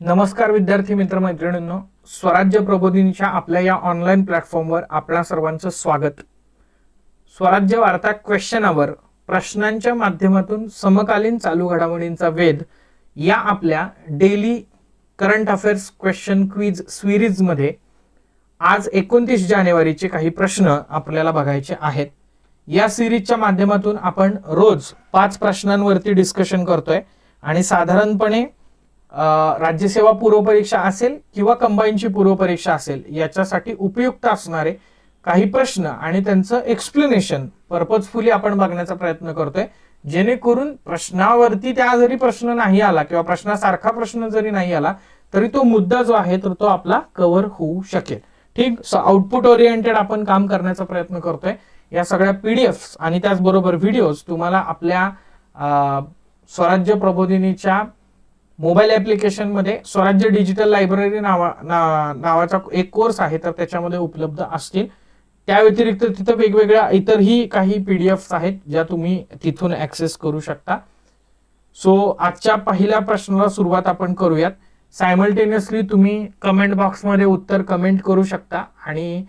नमस्कार विद्यार्थी मित्र मैत्रिणींनो स्वराज्य प्रबोधिनीच्या आपल्या या ऑनलाईन प्लॅटफॉर्मवर आपल्या सर्वांचं स्वागत. स्वराज्य वार्ता क्वेश्चनावर प्रश्नांच्या माध्यमातून समकालीन चालू घडामोडींचा वेध या आपल्या daily current affairs question quiz सिरीजमध्ये आज एकोणतीस जानेवारीचे काही प्रश्न आपल्याला बघायचे आहेत. या सिरीजच्या माध्यमातून आपण रोज पाच प्रश्नांवरती डिस्कशन करतोय आणि साधारणपणे राज्यसेवा पूर्वपरीक्षा असेल किंवा कंबाईनची पूर्वपरीक्षा असेल याच्यासाठी उपयुक्त असणारे काही प्रश्न आणि त्यांचं एक्सप्लेनेशन पर्पजफुली आपण बघण्याचा प्रयत्न करतोय. जेणेकरून प्रश्नावरती त्या जरी प्रश्न नाही आला किंवा प्रश्नासारखा प्रश्न जरी नाही आला तरी तो मुद्दा जो आहे तर तो आपला कव्हर होऊ शकेल. ठीक? सो आउटपुट ओरिएंटेड आपण काम करण्याचा प्रयत्न करतोय. या सगळ्या पीडीएफ आणि त्याचबरोबर व्हिडिओज तुम्हाला आपल्या स्वराज्य प्रबोधिनीच्या मोबाईल ऍप्लिकेशनमध्ये स्वराज्य डिजिटल लायब्ररी नावा ना, नावाचा एक कोर्स आहे तर त्याच्यामध्ये उपलब्ध असतील. त्या व्यतिरिक्त तिथं वेगवेगळ्या इतरही काही पीडीएफ आहेत ज्या तुम्ही तिथून ऍक्सेस करू शकता. सो आजच्या पहिल्या प्रश्नाला सुरुवात आपण करूयात. सायमल्टेनियसली तुम्ही कमेंट बॉक्समध्ये उत्तर कमेंट करू शकता आणि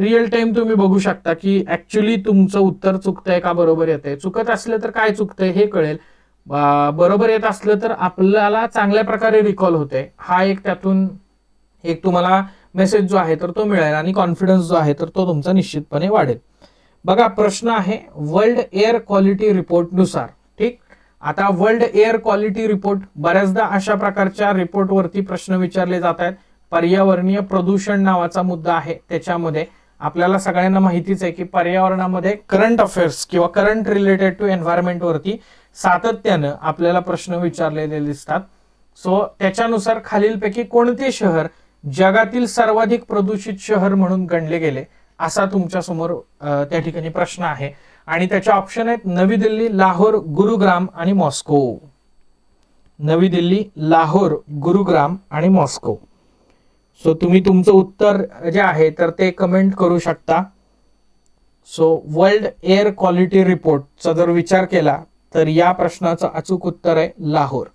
रिअल टाइम तुम्ही बघू शकता की ऍक्च्युली तुमचं उत्तर चुकतंय का बरोबर येतंय. चुकत असलं तर काय चुकतंय हे कळेल. बरोबर येत असलं तर आपल्याला चांगल्या प्रकारे रिकॉल होते. हा एक त्यातून एक तुम्हाला मेसेज जो आहे तर तो मिळेल आणि कॉन्फिडन्स जो आहे तर तो तुमचा निश्चितपणे वाढेल. बघा प्रश्न आहे वर्ल्ड एअर क्वालिटी रिपोर्टनुसार ठीक? आता वर्ल्ड एअर क्वालिटी रिपोर्ट बऱ्याचदा अशा प्रकारच्या रिपोर्टवरती प्रश्न विचारले जात आहेत. पर्यावरणीय प्रदूषण नावाचा मुद्दा आहे त्याच्यामध्ये. आपल्याला सगळ्यांना माहितीच आहे की पर्यावरणामध्ये करंट अफेअर्स किंवा करंट रिलेटेड टू एन्व्हायरमेंटवरती सातत्यानं आपल्याला प्रश्न विचारलेले दिसतात. सो त्याच्यानुसार खालीलपैकी कोणते शहर जगातील सर्वाधिक प्रदूषित शहर म्हणून गणले गेले असा तुमच्यासमोर त्या ठिकाणी प्रश्न आहे. आणि त्याचे ऑप्शन आहेत नवी दिल्ली लाहोर गुरुग्राम आणि मॉस्को. नवी दिल्ली लाहोर गुरुग्राम आणि मॉस्को. सो तुम्ही तुमचं उत्तर जे आहे तर ते कमेंट करू शकता. सो वर्ल्ड एअर क्वालिटी रिपोर्टचा जर विचार केला तर या प्रश्नाचं अचूक उत्तर आहे लाहोर.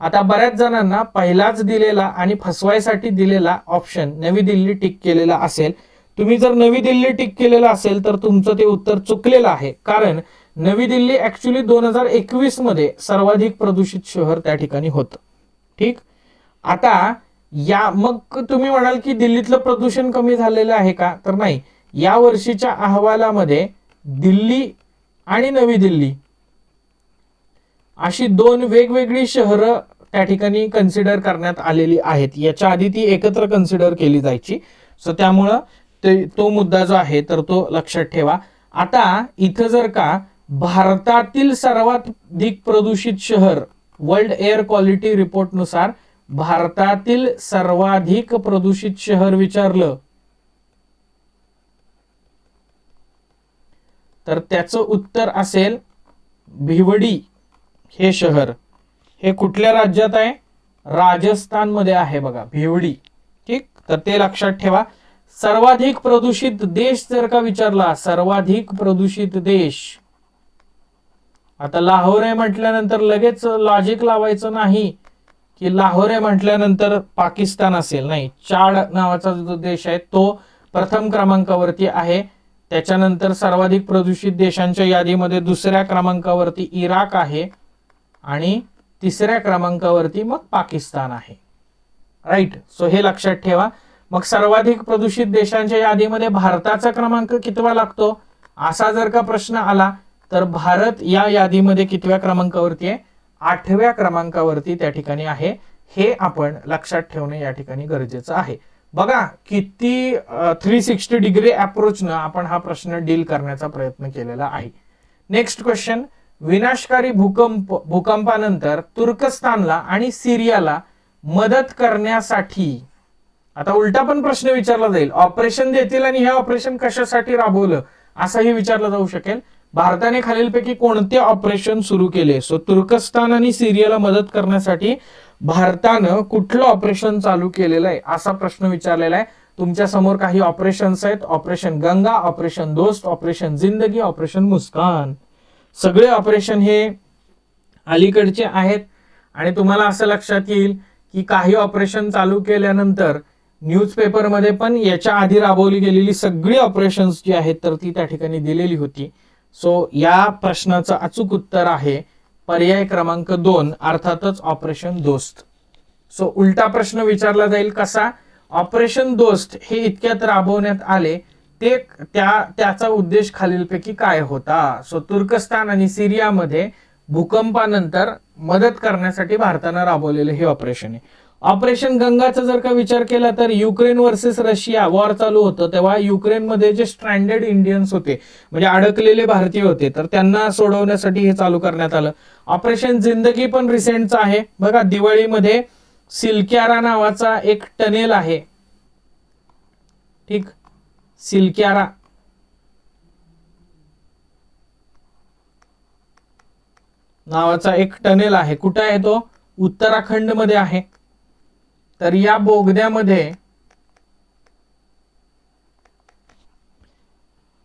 आता बऱ्याच जणांना पहिलाच दिलेला आणि फसवायसाठी दिलेला ऑप्शन नवी दिल्ली टिक केलेला असेल. तुम्ही जर नवी दिल्ली टिक केलेलं असेल तर तुमचं ते उत्तर चुकलेलं आहे. कारण नवी दिल्ली ऍक्च्युली दोन हजार एकवीसमध्ये सर्वाधिक प्रदूषित शहर त्या ठिकाणी होतं. ठीक? आता या मग तुम्ही म्हणाल की दिल्लीतलं प्रदूषण कमी झालेलं आहे का? तर नाही. या वर्षीच्या अहवालामध्ये दिल्ली आणि नवी दिल्ली अशी दोन वेगवेगळी शहरं त्या ठिकाणी कन्सिडर करण्यात आलेली आहेत. याच्या आधी ती एकत्र कन्सिडर केली जायची. सो त्यामुळं ते तो मुद्दा जो आहे तर तो लक्षात ठेवा. आता इथं जर का भारतातील सर्वात अधिक प्रदूषित शहर वर्ल्ड एअर क्वालिटी रिपोर्टनुसार भारतातील सर्वाधिक प्रदूषित शहर विचारलं तर त्याचं उत्तर असेल भिवडी हे शहर. हे कुठल्या राज्यात आहे? राजस्थानमध्ये आहे बघा भिवडी. ठीक? तर ते लक्षात ठेवा. सर्वाधिक प्रदूषित देश जर का विचारला सर्वाधिक प्रदूषित देश. आता लाहोर आहे म्हटल्यानंतर लगेच लॉजिक लावायचं नाही. की लाहोर म्हटल्यानंतर पाकिस्तान असेल नाही चाड नावाचा जो देश आहे तो प्रथम क्रमांकावरती आहे. त्याच्यानंतर सर्वाधिक प्रदूषित देशांच्या यादीमध्ये दुसऱ्या क्रमांकावरती इराक आहे आणि तिसऱ्या क्रमांकावरती मग पाकिस्तान आहे. राईट सो हे लक्षात ठेवा. मग सर्वाधिक प्रदूषित देशांच्या यादीमध्ये भारताचा क्रमांक कितवा लागतो? असा जर का प्रश्न आला तर भारत या यादीमध्ये कितव्या क्रमांकावरती आहे? आठव्या क्रमांकावरती त्या ठिकाणी आहे. हे आपण लक्षात ठेवणे या ठिकाणी गरजेचं आहे. बघा किती थ्री सिक्स्टी डिग्री अप्रोचनं आपण हा प्रश्न डील करण्याचा प्रयत्न केलेला आहे. नेक्स्ट क्वेश्चन विनाशकारी भूकंप भूकंपानंतर तुर्कस्तानला आणि सिरियाला मदत करण्यासाठी आता उलटा पण प्रश्न विचारला जाईल ऑपरेशन देतील आणि हे ऑपरेशन कशासाठी राबवलं असंही विचारलं जाऊ शकेल. भारताने खालीलपैकी कोणते ऑपरेशन सुरू केले? सो तुर्कस्तान आणि सिरियाला मदत करण्यासाठी भारतानं कुठलं ऑपरेशन चालू केलेलं आहे? असा प्रश्न विचारलेला आहे. तुमच्यासमोर काही ऑपरेशन्स आहेत. ऑपरेशन गंगा ऑपरेशन दोस्त ऑपरेशन जिंदगी ऑपरेशन मुस्कान. सगळे ऑपरेशन हे अलीकडचे आहेत. आणि तुम्हाला असं लक्षात येईल की काही ऑपरेशन चालू केल्यानंतर न्यूजपेपरमध्ये पण याच्या आधी राबवली गेलेली सगळी ऑपरेशन्स जी आहेत तर ती त्या ठिकाणी दिलेली होती. सो या प्रश्नाचं अचूक उत्तर आहे पर्याय क्रमांक दोन अर्थातच ऑपरेशन दोस्त. सो उलटा प्रश्न विचारला जाईल कसा? ऑपरेशन दोस्त हे इतक्यात राबवण्यात आले ते त्या त्याचा उद्देश खालीलपैकी काय होता? सो तुर्कस्तान आणि सिरियामध्ये भूकंपानंतर मदत करण्यासाठी भारतानं राबवलेलं हे ऑपरेशन आहे. ऑपरेशन गंगाचा जर का विचार केला तर युक्रेन वर्सेस रशिया वॉर चालू होतं. तेव्हा युक्रेनमध्ये जे स्ट्रँडेड इंडियन्स होते म्हणजे अडकलेले भारतीय होते तर त्यांना सोडवण्यासाठी हे चालू करण्यात आलं. ऑपरेशन जिंदगी पण रिसेंटचं आहे. बघा दिवाळीमध्ये सिल्क्यारा नावाचा एक टनेल आहे. ठीक? सिल्क्यारा. नावाचा एक टनेल आहे. कुठं आहे तो? उत्तराखंडमध्ये आहे. तर या बोगद्यामध्ये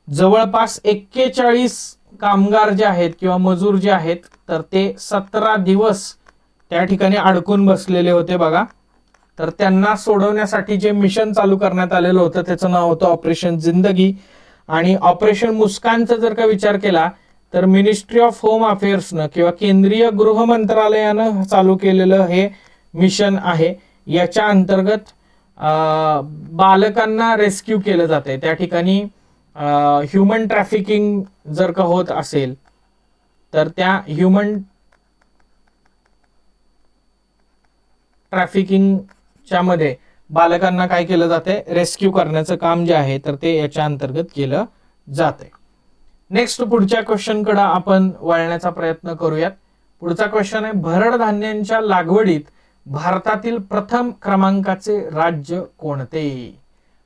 जवळपास एक्केचाळीस कामगार जे आहेत किंवा मजूर जे आहेत तर ते सतरा दिवस त्या ठिकाणी अडकून बसलेले होते बघा. तर त्यांना सोडवण्यासाठी जे मिशन चालू करण्यात आलेलं होतं त्याचं नाव होतं ऑपरेशन जिंदगी. आणि ऑपरेशन मुस्कानचा जर का विचार केला तर मिनिस्ट्री ऑफ होम अफेअर्सनं किंवा केंद्रीय गृह मंत्रालयानं चालू केलेलं हे मिशन आहे. याच्या अंतर्गत बालकांना रेस्क्यू केलं जाते त्या ठिकाणी ह्युमन ट्रॅफिकिंग जर का होत असेल तर त्या ह्युमन ट्रॅफिकिंगच्या मध्ये बालकांना काय केलं जाते रेस्क्यू करण्याचं काम जे आहे तर ते याच्या अंतर्गत केलं जाते नेक्स्ट पुढच्या क्वेश्चनकडे आपण वळण्याचा प्रयत्न करूयात. पुढचा क्वेश्चन आहे भरड धान्यांच्या लागवडीत भारतातील प्रथम क्रमांकाचे राज्य कोणते?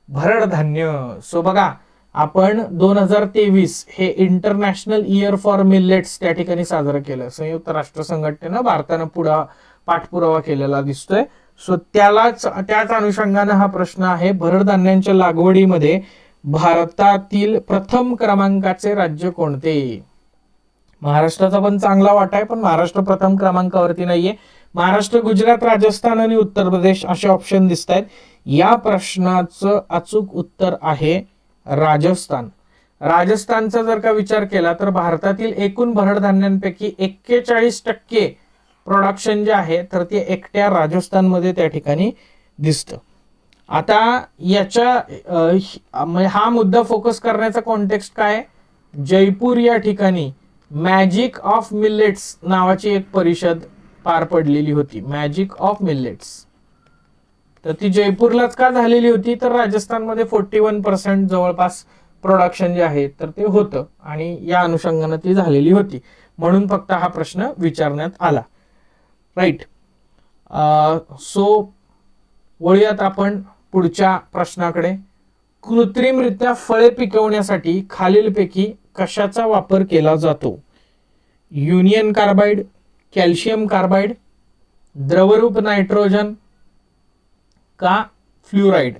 भरड धान्य. सो बघा आपण दोन हजार तेवीस हे इंटरनॅशनल इयर फॉर मिलेट्स त्या ठिकाणी साजरं केलं. संयुक्त राष्ट्र संघटनेनं भारतानं पुढा पाठपुरावा केलेला दिसतोय. सो त्यालाच त्याच अनुषंगानं हा प्रश्न आहे. भरड धान्यांच्या लागवडीमध्ये भारतातील प्रथम क्रमांकाचे राज्य कोणते? महाराष्ट्राचा पण चांगला वाटा आहे पण महाराष्ट्र प्रथम क्रमांकावरती नाहीये. महाराष्ट्र गुजरात राजस्थान आणि उत्तर प्रदेश असे ऑप्शन दिसत आहेत या प्रश्नाचं अचूक उत्तर आहे राजस्थान. राजस्थानचा जर का विचार केला तर भारतातील एकूण भरड धान्यांपैकी एक्केचाळीस टक्के प्रोडक्शन जे आहे तर ते एकट्या राजस्थानमध्ये त्या ठिकाणी दिसतं. आता याच्या म्हणजे हा मुद्दा फोकस करण्याचा कॉन्टेक्स्ट काय जयपूर या ठिकाणी मॅजिक ऑफ मिलेट्स नावाची एक परिषद पार पडलेली होती. मॅजिक ऑफ मिलेट्स तर ती जयपूरलाच का झालेली होती? तर राजस्थानमध्ये फोर्टी वन पर्सेंट जवळपास प्रोडक्शन जे आहे तर ते होतं. आणि या अनुषंगानं ती झालेली होती. म्हणून फक्त हा प्रश्न विचारण्यात आला. राईट सो वळूयात आपण पुढच्या प्रश्नाकडे. कृत्रिमरित्या फळे पिकवण्यासाठी खालीलपैकी कशाचा वापर केला जातो? युनियन कार्बाईड कॅल्शियम कार्बाइड द्रवरूप नायट्रोजन का फ्ल्युराईड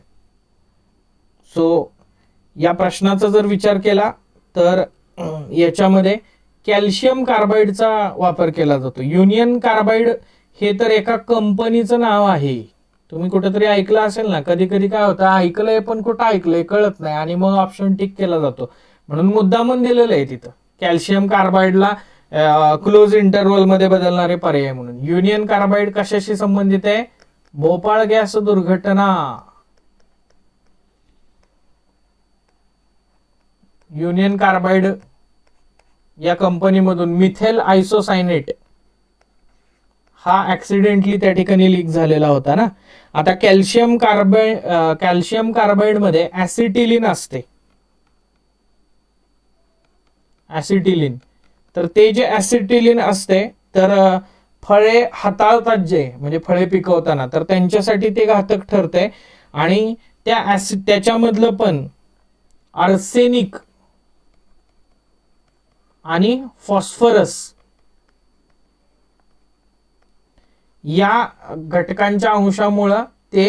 सो या प्रश्नाचा जर विचार केला तर याच्यामध्ये कॅल्शियम कार्बाईडचा वापर केला जातो. युनियन कार्बाईड हे तर एका कंपनीचं नाव आहे. तुम्ही कुठेतरी ऐकलं असेल ना कधी कधी काय होतं ऐकलंय पण कुठं ऐकलंय कळत नाही आणि मग ऑप्शन टिक केला जातो. म्हणून मुद्दामून दिलेलं आहे तिथं. कॅल्शियम कार्बाईडला क्लोज इंटरवलमध्ये बदलणारे पर्याय म्हणून. युनियन कार्बाईड कशाशी संबंधित आहे? भोपाळ गॅस दुर्घटना. युनियन कार्बाईड या कंपनीमधून मिथेल आयसोसायनेट हा ऍक्सिडेंटली त्या ठिकाणी लीक झालेला होता ना. आता कॅल्शियम कार्बाईड कॅल्शियम कार्बाईडमध्ये ऍसिटिलिन असते. ऍसिटिलिन तर ते जे ऍसिटिलिन असते तर फळे हाताळतात जे म्हणजे फळे पिकवताना तर त्यांच्यासाठी ते घातक ठरते. आणि त्या त्याच्यामधलं पण आर्सेनिक आणि फॉस्फरस या घटकांच्या अंशामुळं ते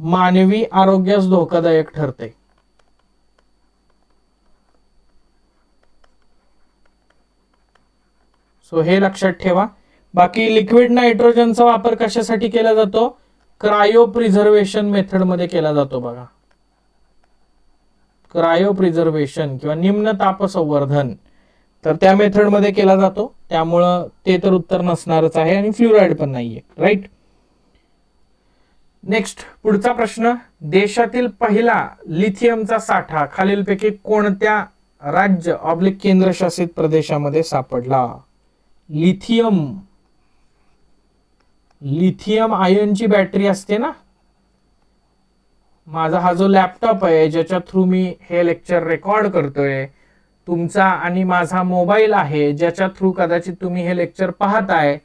मानवी आरोग्यास धोकादायक ठरते. सो हे लक्षात ठेवा. बाकी लिक्विड नायट्रोजनचा वापर कशासाठी केला जातो? क्रायो प्रिझर्वेशन मेथडमध्ये केला जातो बघा. क्रायो प्रिझर्वेशन किंवा निम्न ताप संवर्धन तर त्या मेथडमध्ये केला जातो. त्यामुळं ते तर उत्तर नसणारच आहे आणि फ्लुराईड पण नाहीये. राईट नेक्स्ट पुढचा प्रश्न. देशातील पहिला लिथियमचा साठा खालीलपैकी कोणत्या राज्य ऑब्लिक केंद्रशासित प्रदेशामध्ये सापडला? लिथियम. लिथियम आयनची बॅटरी असते ना? माझा हा जो लॅपटॉप आहे ज्याच्या थ्रू मी हे लेक्चर रेकॉर्ड करतोय तुमचा आणि माझा मोबाईल आहे ज्याच्या थ्रू कदाचित तुम्ही हे लेक्चर पाहताय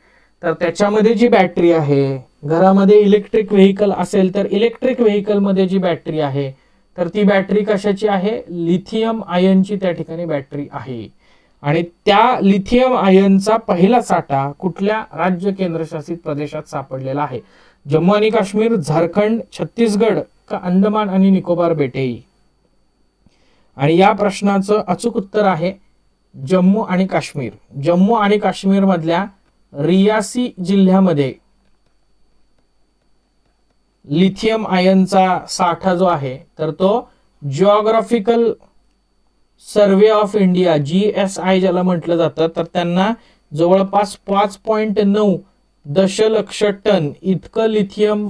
तर त्याच्यामध्ये जी बॅटरी आहे घरामध्ये इलेक्ट्रिक व्हेकल असेल तर इलेक्ट्रिक व्हेकलमध्ये जी बॅटरी आहे तर ती बॅटरी कशाची आहे? लिथियम आयनची त्या ठिकाणी बॅटरी आहे. आणि त्या लिथियम आयनचा पहिला साठा कुठल्या राज्य केंद्रशासित प्रदेशात सापडलेला आहे? जम्मू आणि काश्मीर झारखंड छत्तीसगड का अंदमान आणि निकोबार बेटे? आणि या प्रश्नाचं अचूक उत्तर आहे जम्मू आणि काश्मीर. जम्मू आणि काश्मीर मधल्या रियासी जिल्ह्यामध्ये लिथियम आयनचा साठा जो आहे तर तो geographical survey of India G S I ज्याला म्हटलं जातं तर त्यांना जवळपास पाच पॉईंट नऊ दशलक्ष टन इतकं लिथियम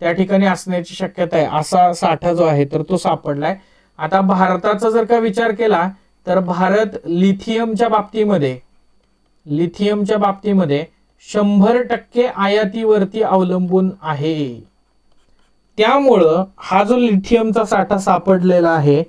त्या ठिकाणी असण्याची शक्यता आहे. असा साठा जो आहे तर तो सापडलाय. आता भारताचा जर का विचार केला तर भारत लिथियमच्या बाबतीमध्ये लिथियमच्या बाबतीमध्ये शंभर टक्के आयातीवरती अवलंबून आहे. त्यामुळं हा जो लिथियमचा साठा सापडलेला आहे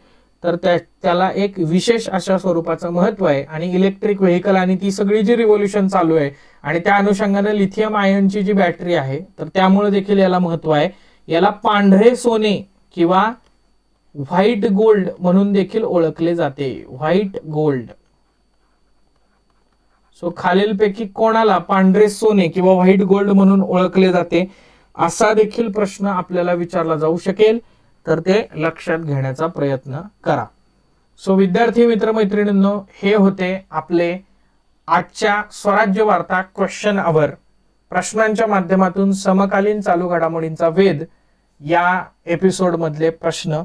तर त्या त्याला एक विशेष अशा स्वरूपाचं महत्त्व आहे. आणि इलेक्ट्रिक व्हेकल आणि ती सगळी जी रिव्होल्युशन चालू आहे आणि त्या अनुषंगाने लिथियम आयनची जी बॅटरी आहे तर त्यामुळे देखील याला महत्त्व आहे. याला पांढरे सोने किंवा व्हाईट गोल्ड म्हणून देखील ओळखले जाते. व्हाईट गोल्ड सो खालीलपैकी कोणाला पांढरे सोने किंवा व्हाईट गोल्ड म्हणून ओळखले जाते असा देखील प्रश्न आपल्याला विचारला जाऊ शकेल. तर ते लक्षात घेण्याचा प्रयत्न करा. सो विद्यार्थी मित्र मैत्रिणींनो हे होते आपले आजच्या स्वराज्य वार्ता क्वेश्चन अवर प्रश्नांच्या माध्यमातून समकालीन चालू घडामोडींचा वेध या एपिसोडमधले प्रश्न.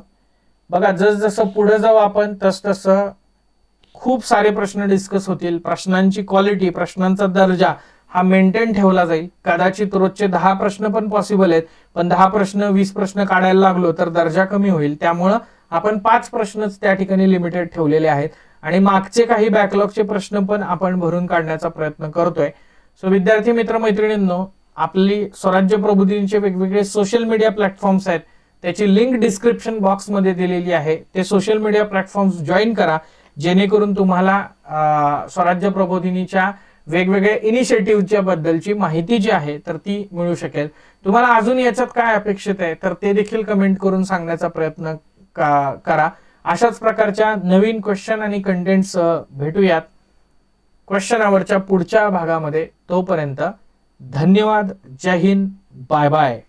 बघा जसजसं पुढे जाऊ आपण तसतसं खूप सारे प्रश्न डिस्कस होतील. प्रश्नांची क्वालिटी प्रश्नांचा दर्जा हा मेंटेन ठेवला जाईल. कदाचित रोजचे दहा प्रश्न पण पॉसिबल आहेत. पण दहा प्रश्न वीस प्रश्न काढायला लागलो तर दर्जा कमी होईल. त्यामुळं आपण पाच प्रश्नच त्या ठिकाणी लिमिटेड ठेवलेले आहेत. आणि मागचे काही बॅकलॉगचे प्रश्न पण आपण भरून काढण्याचा प्रयत्न करतोय. सो विद्यार्थी मित्र मैत्रिणींनो आपली स्वराज्य प्रबोधिनीचे वेगवेगळे सोशल मीडिया प्लॅटफॉर्म्स आहेत. त्याची लिंक डिस्क्रिप्शन बॉक्समध्ये दिलेली आहे. ते सोशल मीडिया प्लॅटफॉर्म्स जॉईन करा. जेणेकरून तुम्हाला स्वराज्य प्रबोधिनीच्या वेगवेगळ्या इनिशिएटिव्हच्या बद्दलची माहिती जी आहे तर ती मिळू शकेल. तुम्हाला अजून याच्यात काय अपेक्षित आहे तर ते देखील कमेंट करून सांगण्याचा प्रयत्न का- करा. अशाच प्रकारच्या नवीन क्वेश्चन आणि कंटेंट्स भेटूयात. क्वेश्चनावरच्या पुढच्या भागामध्ये. तोपर्यंत धन्यवाद. जय हिंद. Bye bye